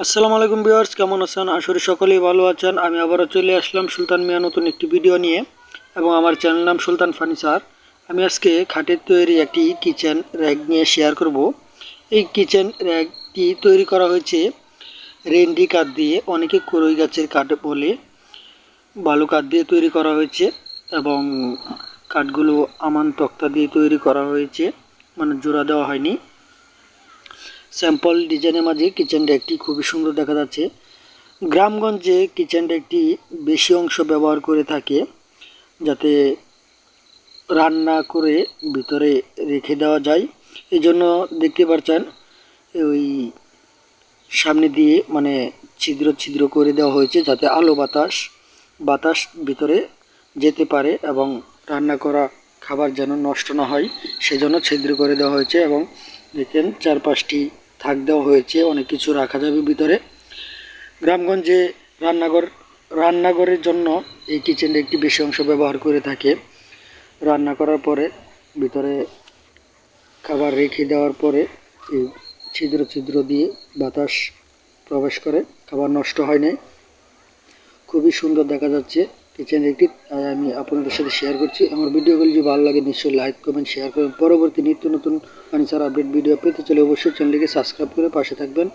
আসসালামু আলাইকুম ভিউয়ার্স, কেমন আছেন? আসলে সকলেই ভালো আছেন। আমি আবারও চলে আসলাম সুলতান মিয়া নতুন একটি ভিডিও নিয়ে এবং আমার চ্যানেল নাম সুলতান ফার্নিচার আমি আজকে খাটের তৈরি একটি কিচেন র্যাক নিয়ে শেয়ার করব। এই কিচেন র্যাকটি তৈরি করা হয়েছে রেন্ডি কাঠ দিয়ে, অনেকে করই গাছের কাঠ বলে বালু কাঠ দিয়ে তৈরি করা হয়েছে এবং কাঠগুলো আমান তক্তা দিয়ে তৈরি করা হয়েছে মানে জোড়া দেওয়া হয়নি। স্যাম্পল ডিজাইনের মাঝে কিচেন ডেকটি খুবই সুন্দর দেখা যাচ্ছে। গ্রামগঞ্জে কিচেন ডেকটি বেশি অংশ ব্যবহার করে থাকে, যাতে রান্না করে ভিতরে রেখে দেওয়া যায়। এই জন্য দেখতে পাচ্ছেন ওই সামনে দিয়ে মানে ছিদ্র ছিদ্র করে দেওয়া হয়েছে, যাতে আলো বাতাস বাতাস ভিতরে যেতে পারে এবং রান্না করা খাবার যেন নষ্ট না হয়। সেজন্য ছিদ্র করে দেওয়া হয়েছে এবং দেখেন চার পাঁচটি থাক দেওয়া হয়েছে, অনেক কিছু রাখা যাবে ভিতরে। গ্রামগঞ্জে রান্নাঘর, রান্নাঘরের জন্য এই কিচেনটা একটি বেশি অংশ ব্যবহার করে থাকে। রান্না করার পরে ভিতরে খাবার রেখে দেওয়ার পরে এই ছিদ্র ছিদ্র দিয়ে বাতাস প্রবেশ করে, খাবার নষ্ট হয় না খুবই সুন্দর দেখা যাচ্ছে। কিচেন তাই আমি আপনাদের সাথে শেয়ার করছি। আমার ভিডিওগুলি যদি ভালো লাগে, নিশ্চয়ই লাইক কমেন্ট শেয়ার করবেন। পরবর্তী নিত্য নতুন ফার্নিচার আপডেট ভিডিও পেতে চলে অবশ্যই চ্যানেলটিকে সাবস্ক্রাইব করে পাশে থাকবেন।